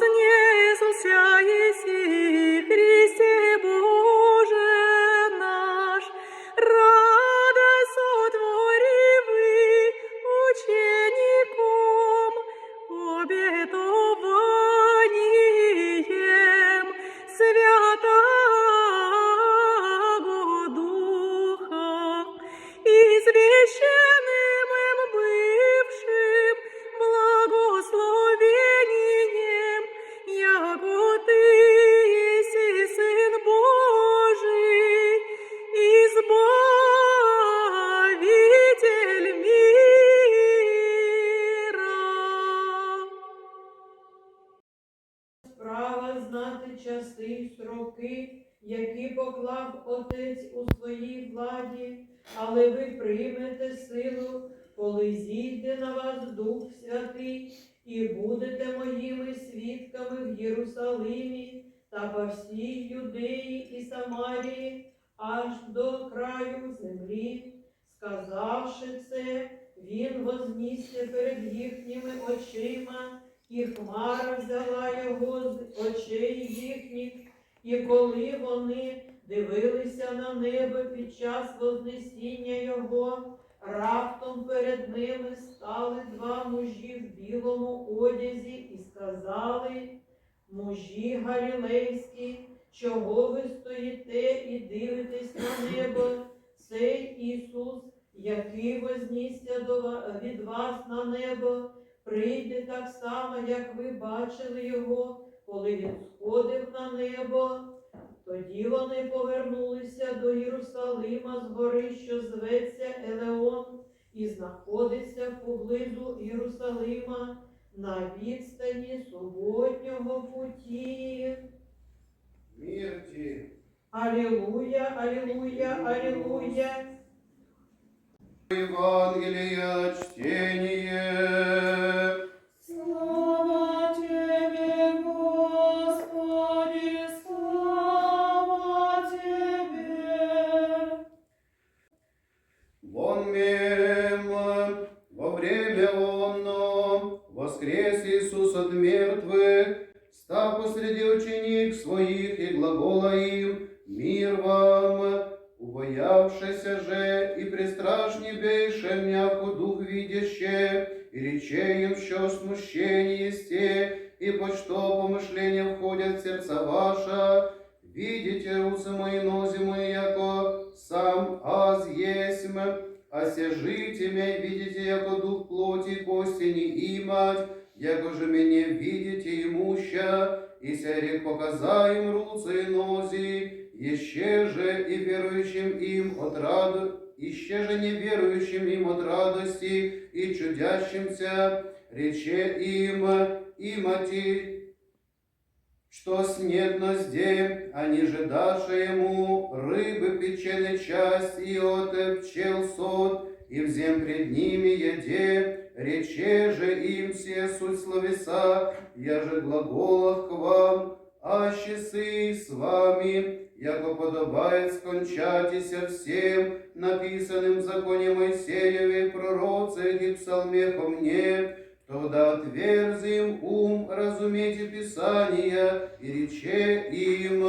вознесся еси, силу, коли зійде на вас Дух Святий, і будете моїми свідками в Єрусалимі та по всій Юдеї і Самарії, аж до краю землі. Сказавши це, він вознісся перед їхніми очима і хмара взяла його з очей їхніх, і коли вони дивилися на небо під час вознесіння його, раптом перед ними стали два мужі в білому одязі і сказали, мужі галілейські, чого ви стоїте і дивитесь на небо? Цей Ісус, який вознісся від вас на небо, прийде так само, як ви бачили його, коли він сходив на небо. Тоді вони повернулися до Єрусалима з гори, що зветься Елеон, і знаходиться поблизу Єрусалима на відстані суботнього путі. Мирте. Алілуя, алілуя, алілуя. Евангелие чтение. Во время оно воскрес Иисус от мертвых, став посреди ученик своих и глагола им, мир вам, убоявшися же и пристрашнейшем, яко дух видяще, и рече им, що смущение есте, и по что помышления входят в сердца ваша, видите русы мои, нози мои, яко сам аз есмь, а се жите мя видите, яко дух плоти и кости не имать, яко же меня видите имуща, и сярик показаем руцы и нози, еще же и верующим им от раду, еще же неверующим им от радости и чудящимся, рече им, имати, что снедно зде, а ниже даше ему рыбы печеной часть и от пчел сот, и взем пред ними еде, рече же им все суть словеса, я же глаголах к вам, а часы с вами, яко подобает скончатися всем, написанным в законе Моисееве, пророцах и псалме ко мне, Тогда отверзим ум, разумейте Писания, и рече им,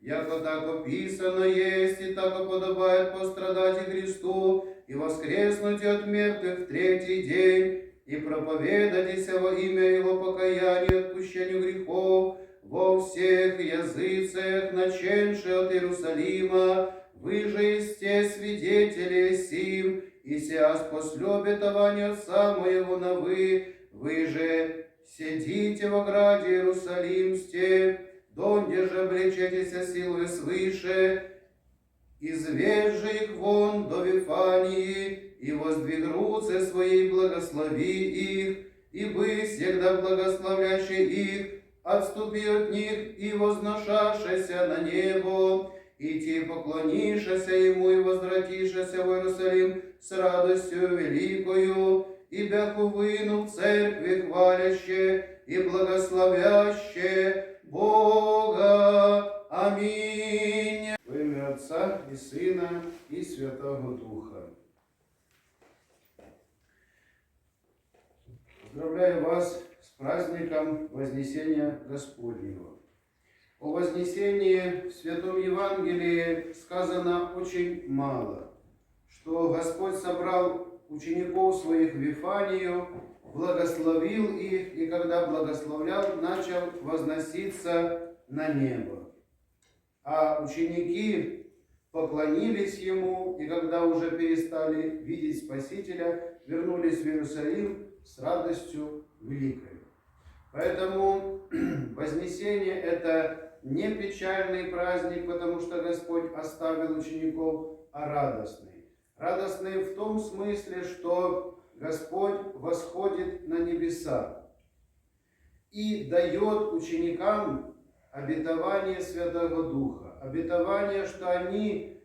яко так описано есть, и так подобает пострадать и Христу, и воскреснуть от мертвых в третий день, и проповедайтеся во имя Его покаяния отпущению грехов во всех языцах, наченши от Иерусалима, вы же есте свидетели сим, и сеас после обетования Отца моего на вы, вы же сидите в ограде Иерусалимсте, донде же облечетеся силой свыше, изведь же их вон до Вифании, и воздвиг руцы свои, благослови их, и бы всегда благословлящий их, отступи от них и возношашися на небо, и ти поклонишься ему и возвратишься в Иерусалим с радостью великою, и бяху выну в церкви хваляще и благословяще Бога. Аминь. Во имя Отца и Сына и Святого Духа. Поздравляю вас с праздником Вознесения Господнего. О Вознесении в Святом Евангелии сказано очень мало, что Господь собрал учеников своих в Вифанию, благословил их, и когда благословлял, начал возноситься на небо. А ученики поклонились Ему, и когда уже перестали видеть Спасителя, вернулись в Иерусалим с радостью великой. Поэтому Вознесение – это не печальный праздник, потому что Господь оставил учеников, а радостный. Радостный в том смысле, что Господь восходит на небеса и дает ученикам обетование Святого Духа, обетование, что они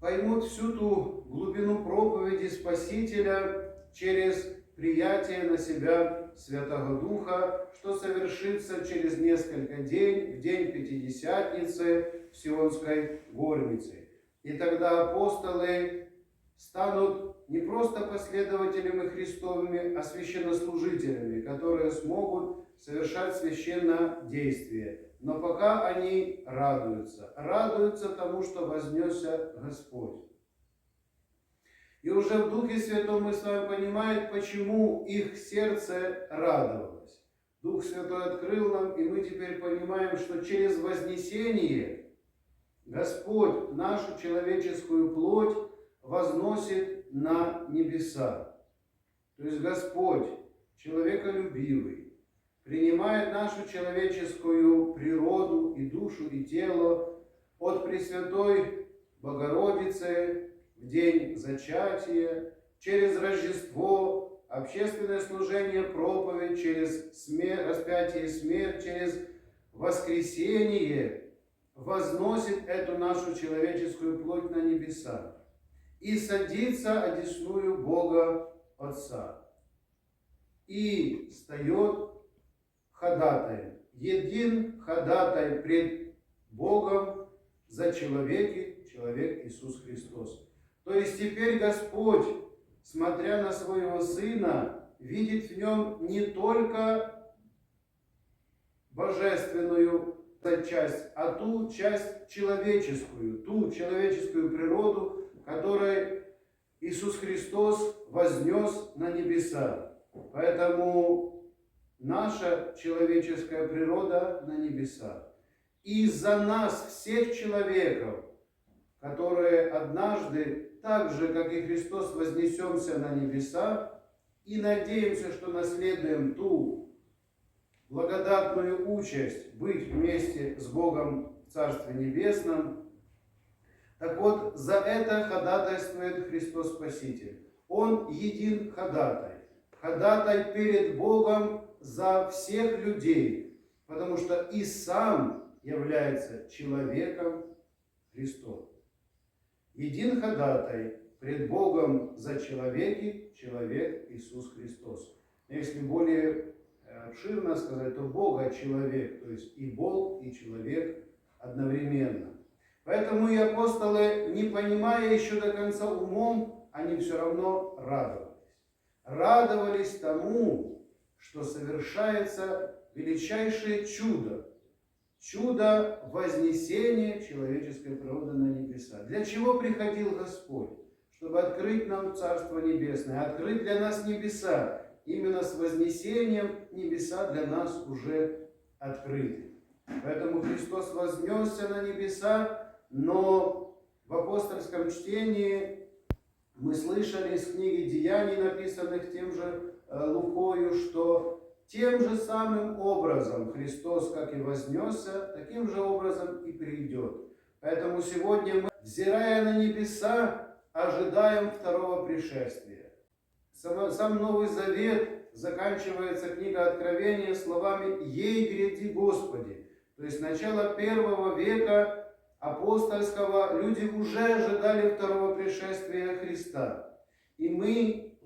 поймут всю ту глубину проповеди Спасителя через приятие на себя Святого Духа, что совершится через несколько дней, в день Пятидесятницы в Сионской горнице. И тогда апостолы станут не просто последователями Христовыми, а священнослужителями, которые смогут совершать священное действие. Но пока они радуются, радуются тому, что вознесся Господь. И уже в Духе Святом мы с вами понимаем, почему их сердце радовалось. Дух Святой открыл нам, и мы теперь понимаем, что через вознесение Господь нашу человеческую плоть возносит на небеса. То есть Господь, человеколюбивый, принимает нашу человеческую природу и душу и тело от Пресвятой Богородицы в день зачатия, через Рождество, общественное служение, проповедь, через смерть, распятие и смерть, через воскресение возносит эту нашу человеческую плоть на небеса и садится одесную Бога Отца. И встает ходатаем, един ходатай пред Богом за человеки, человек Иисус Христос. То есть теперь Господь, смотря на своего Сына, видит в нем не только божественную часть, а ту часть человеческую, ту человеческую природу, которую Иисус Христос вознес на небеса. Поэтому наша человеческая природа на небеса. И за нас, всех человеков, которые однажды, так же, как и Христос, вознесемся на небеса и надеемся, что наследуем ту благодатную участь быть вместе с Богом в Царстве Небесном. Так вот, за это ходатайствует Христос Спаситель. Он един ходатай. Ходатай перед Богом за всех людей, потому что и сам является человеком Христом. Един ходатай пред Богом за человеки, человек Иисус Христос. Если более обширно сказать, то Бога человек, то есть и Бог, и человек одновременно. Поэтому и апостолы, не понимая еще до конца умом, они все равно радовались. Радовались тому, что совершается величайшее чудо. Чудо вознесения человеческой природы на небеса. Для чего приходил Господь? Чтобы открыть нам Царство Небесное, открыть для нас небеса, именно с вознесением небеса для нас уже открыты. Поэтому Христос вознесся на небеса, но в апостольском чтении мы слышали из книги Деяний, написанных тем же Лукою, что тем же самым образом Христос, как и вознесся, таким же образом и придет. Поэтому сегодня мы, взирая на небеса, ожидаем второго пришествия. Сам Новый Завет заканчивается книга Откровения словами «Ей гряди Господи». То есть начало первого века апостольского люди уже ожидали второго пришествия Христа. И мы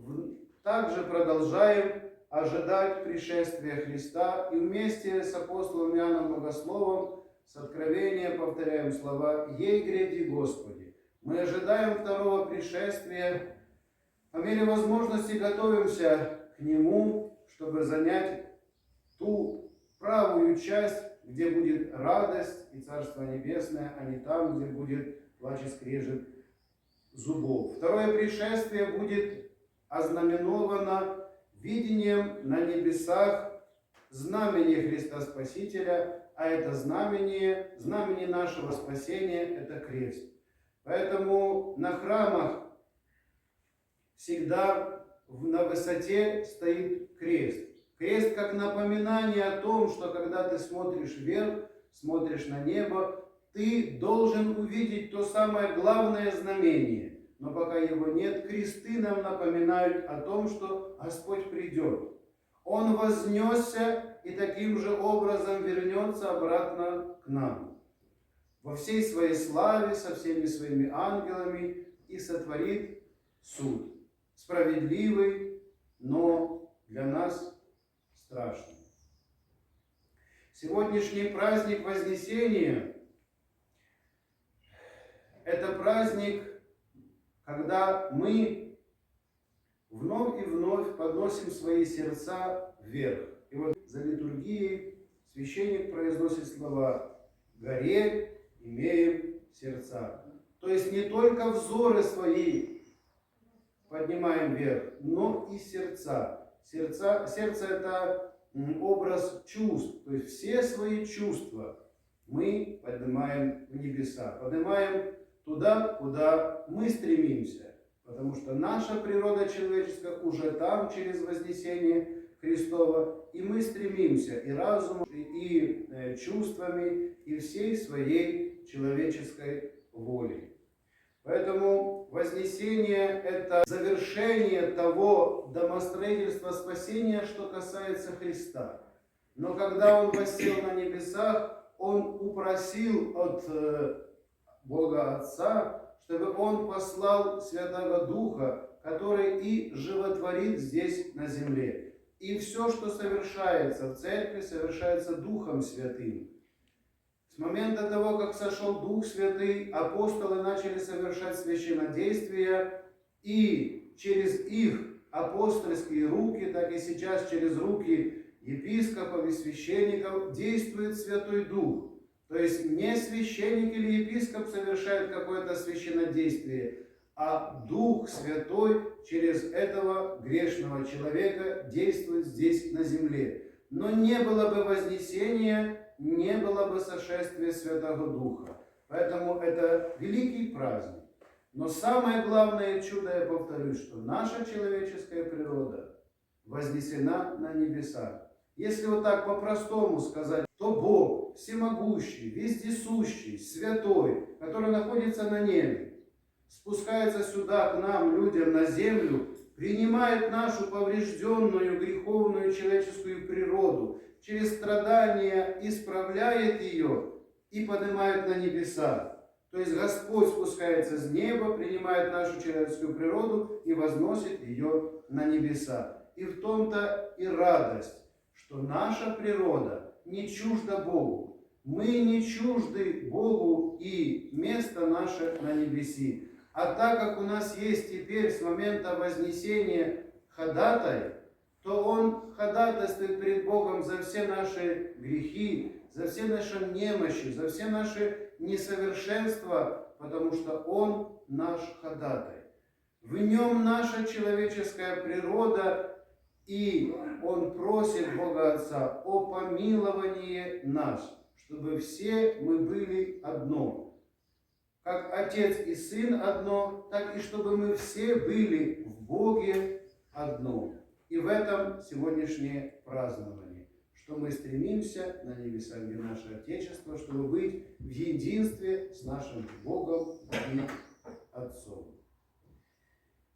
также продолжаем ожидать пришествия Христа. И вместе с апостолом Иоанном Богословом с Откровения повторяем слова «Ей гряди Господи». Мы ожидаем второго пришествия по мере возможности готовимся к Нему, чтобы занять ту правую часть, где будет радость и Царство Небесное, а не там, где будет плач и скрежет зубов. Второе пришествие будет ознаменовано видением на небесах знамени Христа Спасителя, а это знамение, знамение нашего спасения – это крест. Поэтому на храмах всегда на высоте стоит крест. Крест как напоминание о том, что когда ты смотришь вверх, смотришь на небо, ты должен увидеть то самое главное знамение. Но пока его нет, кресты нам напоминают о том, что Господь придет. Он вознесся и таким же образом вернется обратно к нам. Во всей своей славе, со всеми своими ангелами и сотворит суд. Справедливый, но для нас страшный. Сегодняшний праздник Вознесения – это праздник, когда мы вновь и вновь подносим свои сердца вверх. И вот за литургией священник произносит слова «горе имеем сердца». То есть не только взоры свои поднимаем вверх, но и сердца. Сердца сердце – это образ чувств, то есть все свои чувства мы поднимаем в небеса, поднимаем туда, куда мы стремимся. Потому что наша природа человеческая уже там, через вознесение Христова, и мы стремимся и разумом, и, и, э, чувствами, и всей своей человеческой волей. Поэтому Вознесение – это завершение того домостроительства спасения, что касается Христа. Но когда Он воссел на небесах, Он упросил от э, Бога Отца, чтобы Он послал Святого Духа, который и животворит здесь на земле. И все, что совершается в церкви, совершается Духом Святым. С момента того, как сошел Дух Святый, апостолы начали совершать священнодействия, и через их апостольские руки, так и сейчас через руки епископов и священников действует Святой Дух. То есть не священник или епископ совершает какое-то священнодействие, а Дух Святой через этого грешного человека действует здесь на земле. Но не было бы вознесения, не было бы сошествия Святого Духа. Поэтому это великий праздник. Но самое главное чудо, я повторюсь, что наша человеческая природа вознесена на небеса. Если вот так по-простому сказать, то Бог, всемогущий, вездесущий, святой, который находится на небе, спускается сюда к нам, людям, на землю, принимает нашу поврежденную греховную человеческую природу, через страдания исправляет ее и поднимает на небеса. То есть Господь спускается с неба, принимает нашу человеческую природу и возносит ее на небеса. И в том-то и радость, что наша природа не чужда Богу. Мы не чужды Богу и место наше на небеси. А так как у нас есть теперь с момента вознесения ходатай, то Он ходатайствует перед Богом за все наши грехи, за все наши немощи, за все наши несовершенства, потому что Он наш ходатай. В Нем наша человеческая природа, и Он просит Бога Отца о помиловании нас, чтобы все мы были одно. Как Отец и Сын одно, так и чтобы мы все были в Боге одно. И в этом сегодняшнее празднование, что мы стремимся на небеса, где наше Отечество, чтобы быть в единстве с нашим Богом и Отцом.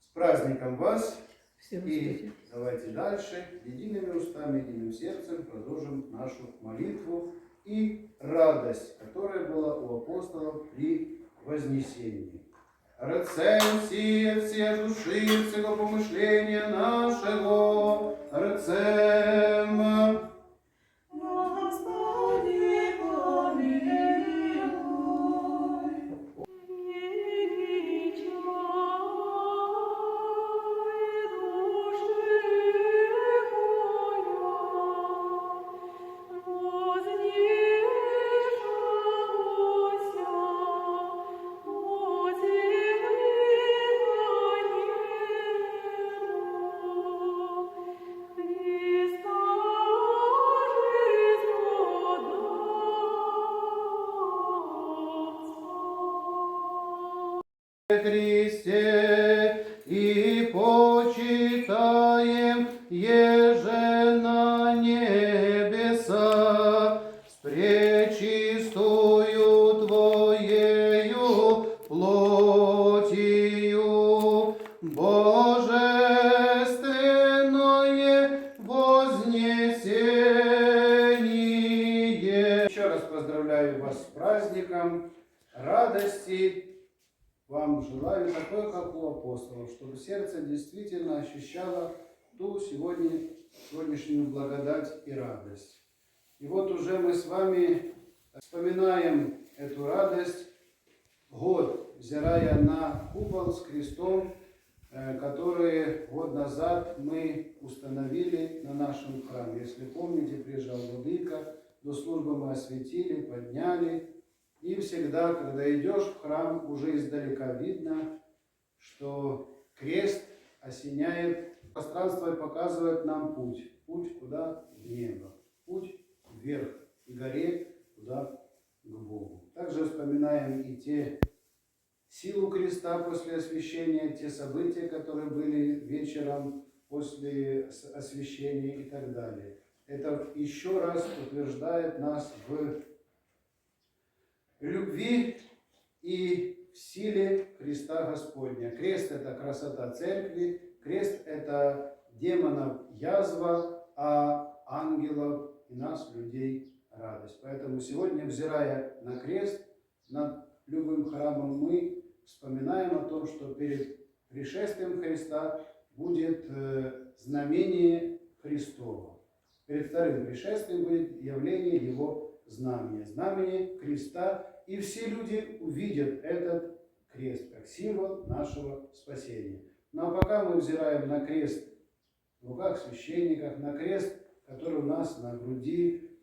С праздником вас! И давайте дальше, едиными устами, единым сердцем продолжим нашу молитву и радость, которая была у апостолов при Вознесении. Рецем сие все души, всего помышления нашего, рецем. Христе, и у апостолов, чтобы сердце действительно ощущало ту сегодня, сегодняшнюю благодать и радость. И вот уже мы с вами вспоминаем эту радость, год, взирая на купол с крестом, э, который год назад мы установили на нашем храме. Если помните, приезжал Владыка, до службы мы осветили, подняли, и всегда, когда идешь в храм, уже издалека видно, что крест осеняет пространство и показывает нам путь. Путь куда? В небо. Путь вверх, к горе, туда, к Богу. Также вспоминаем и те силу креста после освящения, те события, которые были вечером после освящения и так далее. Это еще раз утверждает нас в любви и силе Христа Господня. Крест – это красота церкви, крест – это демонов язва, а ангелов и нас, людей, радость. Поэтому сегодня, взирая на крест, над любым храмом, мы вспоминаем о том, что перед пришествием Христа будет э, знамение Христово. Перед вторым пришествием будет явление Его знамения, знамение креста, и все люди увидят этот крест как символ нашего спасения. Но пока мы взираем на крест в руках священников, на крест, который у нас на груди,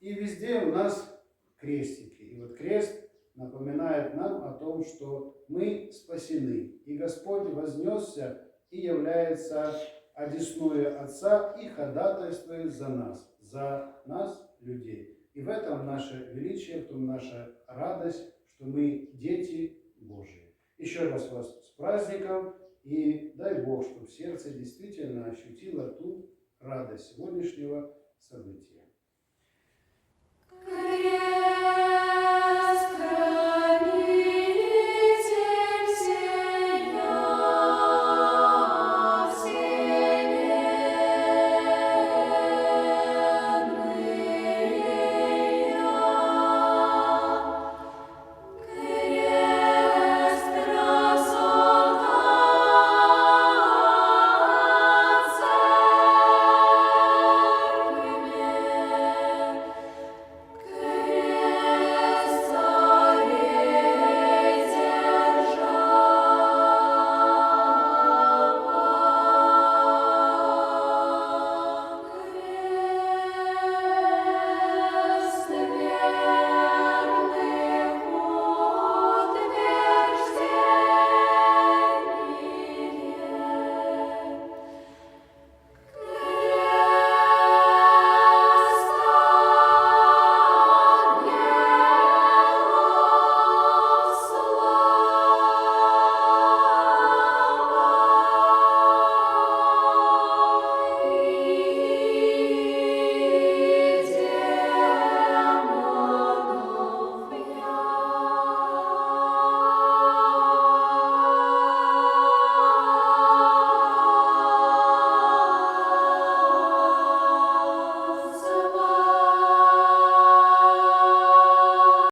и везде у нас крестики. И вот крест напоминает нам о том, что мы спасены, и Господь вознесся и является одесную Отца и ходатайствует за нас, за нас, людей. И в этом наше величие, в том наша радость, что мы дети Божии. Еще раз вас с праздником и дай Бог, чтобы сердце действительно ощутило ту радость сегодняшнего события.